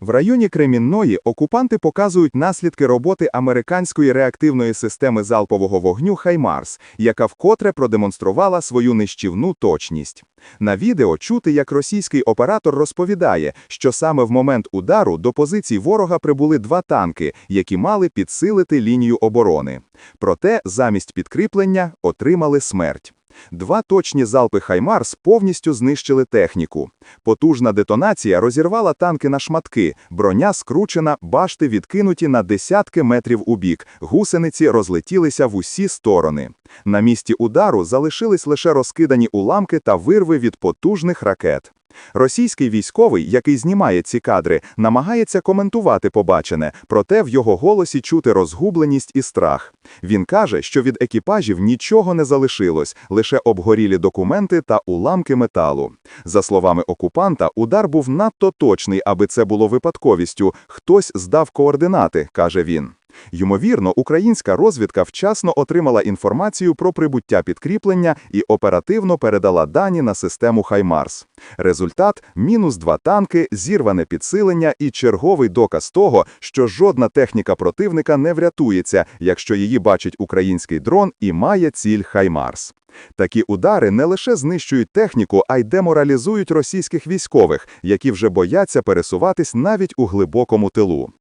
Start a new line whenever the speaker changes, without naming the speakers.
В районі Кремінної окупанти показують наслідки роботи американської реактивної системи залпового вогню «Хаймарс», яка вкотре продемонструвала свою нищівну точність. На відео чути, як російський оператор розповідає, що саме в момент удару до позицій ворога прибули два танки, які мали підсилити лінію оборони. Проте замість підкріплення отримали смерть. Два точні залпи «Хаймарс» повністю знищили техніку. Потужна детонація розірвала танки на шматки, броня скручена, башти відкинуті на десятки метрів у бік, гусениці розлетілися в усі сторони. На місці удару залишились лише розкидані уламки та вирви від потужних ракет. Російський військовий, який знімає ці кадри, намагається коментувати побачене, проте в його голосі чути розгубленість і страх. Він каже, що від екіпажів нічого не залишилось, лише обгорілі документи та уламки металу. За словами окупанта, удар був надто точний, аби це було випадковістю. Хтось здав координати, каже він. Ймовірно, українська розвідка вчасно отримала інформацію про прибуття підкріплення і оперативно передала дані на систему «Хаймарс». Результат – мінус два танки, зірване підсилення і черговий доказ того, що жодна техніка противника не врятується, якщо її бачить український дрон і має ціль «Хаймарс». Такі удари не лише знищують техніку, а й деморалізують російських військових, які вже бояться пересуватись навіть у глибокому тилу.